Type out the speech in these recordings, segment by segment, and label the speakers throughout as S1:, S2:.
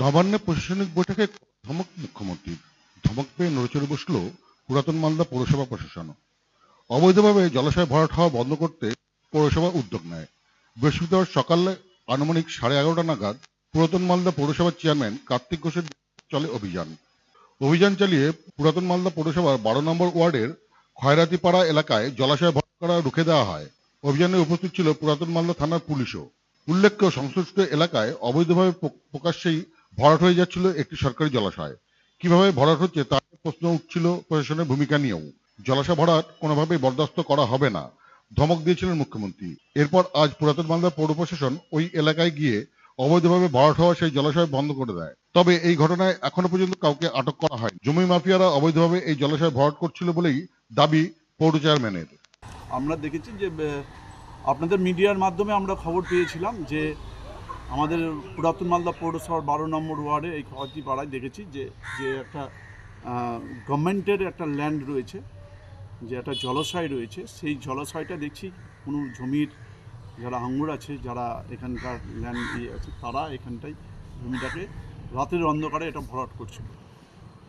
S1: নবান্নে প্রশাসনিক বৈঠকে ধমক মুখ্যমন্ত্রীর ধমক পেয়ে নড়েচড়ে বসল পুরাতন মালদা পৌরসভা প্রশাসন। অবৈধভাবে জলাশয় ভরাট হওয়া বন্ধ করতে পৌরসভা উদ্যোগ নেয়। বৃহস্পতিবার সকালে আনুমানিক সাড়ে এগারোটা নাগাদ পুরাতন মালদা পৌরসভার চেয়ারম্যান কার্তিক ঘোষের চলে অভিযান। অভিযান চালিয়ে পুরাতন মালদা পৌরসভার বারো নম্বর ওয়ার্ডের খয়রাতিপাড়া এলাকায় জলাশয় ভরাট করা রুখে দেওয়া হয়। অভিযানে উপস্থিত ছিল পুরাতন মালদা থানার পুলিশও। উল্লেখ্য, সংশ্লিষ্ট এলাকায় অবৈধভাবে প্রকাশ্যেই ভরাট হয়ে যাচ্ছিল একটি সরকারি জলাশয়। কীভাবে ভরাট হচ্ছে তার প্রশ্ন উঠছিল প্রশাসনের ভূমিকা নিয়েও। জলাশয় ভরাট কোনোভাবেই বরদাস্ত করা হবে না, ধমক দিয়েছিলেন মুখ্যমন্ত্রী। এরপর আজ পুরাতন মালদা পৌর প্রশাসন ওই এলাকায় গিয়ে অবৈধভাবে ভরাট হওয়া সেই জলাশয় বন্ধ করে দেয়। তবে এই ঘটনায় এখনও পর্যন্ত কাউকে আটক করা হয় জমি মাফিয়ারা অবৈধভাবে এই জলাশয় ভরাট করছিল বলেই দাবি পৌর চেয়ারম্যানের।
S2: আমরা দেখেছি যে আপনাদের মিডিয়ার মাধ্যমে আমরা খবর পেয়েছিলাম যে আমাদের পুরাতন মালদা পৌরসভার বারো নম্বর ওয়ার্ডে এই খবরটি পাড়ায় দেখেছি যে যে একটা গভর্নমেন্টের একটা ল্যান্ড রয়েছে, যে একটা জলাশয় রয়েছে। সেই জলাশয়টা দেখছি কোনো জমির যারা আঙ্গুর আছে, যারা এখানকার ল্যান্ড ইয়ে আছে, তারা এখানটায় জমিটাকে রাতের অন্ধকারে এটা ভরাট করছিল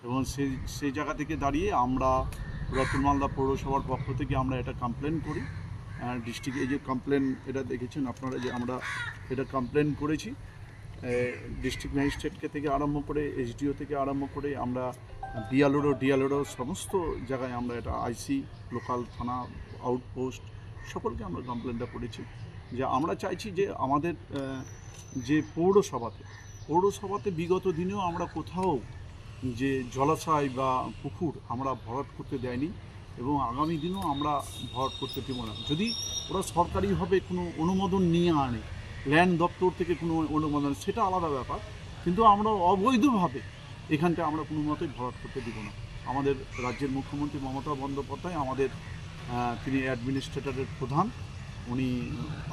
S2: এবং সেই সেই জায়গা থেকে দাঁড়িয়ে আমরা পুরাতন মালদা পৌরসভার পক্ষ থেকে আমরা এটা কমপ্লেন করি। ডিস্ট্রিক্ট এই যে কমপ্লেন এটা দেখেছেন আপনারা যে আমরা এটা কমপ্লেন করেছি ডিস্ট্রিক্ট ম্যাজিস্ট্রেটকে থেকে আরম্ভ করে এসডিও থেকে আরম্ভ করে আমরা ডিএলওরও ডিএলওরও সমস্ত জায়গায় আমরা এটা আইসি লোকাল থানা আউটপোস্ট সকলকে আমরা কমপ্লেনটা করেছি। যে আমরা চাইছি যে আমাদের যে পৌরসভাতে পৌরসভাতে বিগত দিনেও আমরা কোথাও যে জলাশয় বা পুকুর আমরা ভরাট করতে দেয়নি। এবং আগামী দিনেও আমরা ভরাট করতে দেবো না। যদি ওরা সরকারিভাবে কোনো অনুমোদন নিয়ে আনে ল্যান্ড দপ্তর থেকে কোনো অনুমোদন, সেটা আলাদা ব্যাপার। কিন্তু আমরা অবৈধভাবে এখানটা আমরা কোনো মতেই ভরাট করতে দিব না। আমাদের রাজ্যের মুখ্যমন্ত্রী মমতা বন্দ্যোপাধ্যায়, আমাদের তিনি অ্যাডমিনিস্ট্রেটরের প্রধান, উনি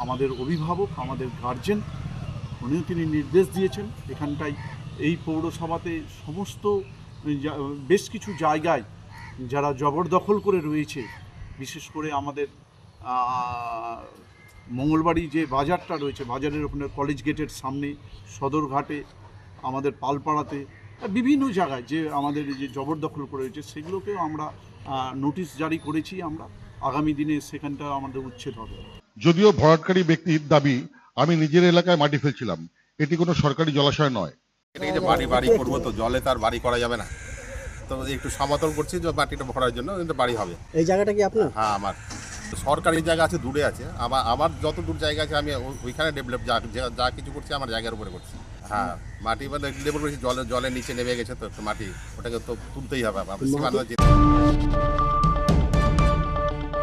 S2: আমাদের অভিভাবক, আমাদের গার্জেন উনিও তিনি নির্দেশ দিয়েছেন এখানটায়। এই পৌরসভাতে সমস্ত বেশ কিছু জায়গায় যারা জবরদখল করে রয়েছে বিশেষ করে আমাদের মঙ্গলবাড়ি যে বাজারটা রয়েছে বাজারের ওখানে কলেজ গেটের সামনে সদরঘাটে আমাদের পালপাড়াতে বিভিন্ন জায়গায় যে আমাদের যে জবরদখল করে রয়েছে সেগুলোকেও আমরা নোটিশ জারি করেছি আমরা। আগামী দিনে সেখানটা আমাদের উচ্ছেদ হবে।
S1: যদিও ভরাটকারী ব্যক্তির দাবি আমি নিজের এলাকায় মাটি ফেলছিলাম। এটি কোনো সরকারি জলাশয় নয়।
S3: এটাকে যে বাড়ি বাড়ি করব তো জলে তার বাড়ি করা যাবে না। তো একটু সমতল করছি যে মাটিটা ভরার জন্য কিন্তু বাড়ি হবে।
S4: এই জায়গাটা কি আপনার?
S3: হ্যাঁ আমার। সরকারি জায়গা আছে দূরে আছে। আমার আমার যত দূর জায়গা আছে আমি ওইখানে ডেভেলপ যা যা- কিছু করছি আমার জায়গার উপরে করছি। হ্যাঁ মাটি মানে ডেভেলপ করেছি জলে জলের নিচে নেমে গেছে তো একটু মাটি ওটাকে তো তুলতেই হবে আমার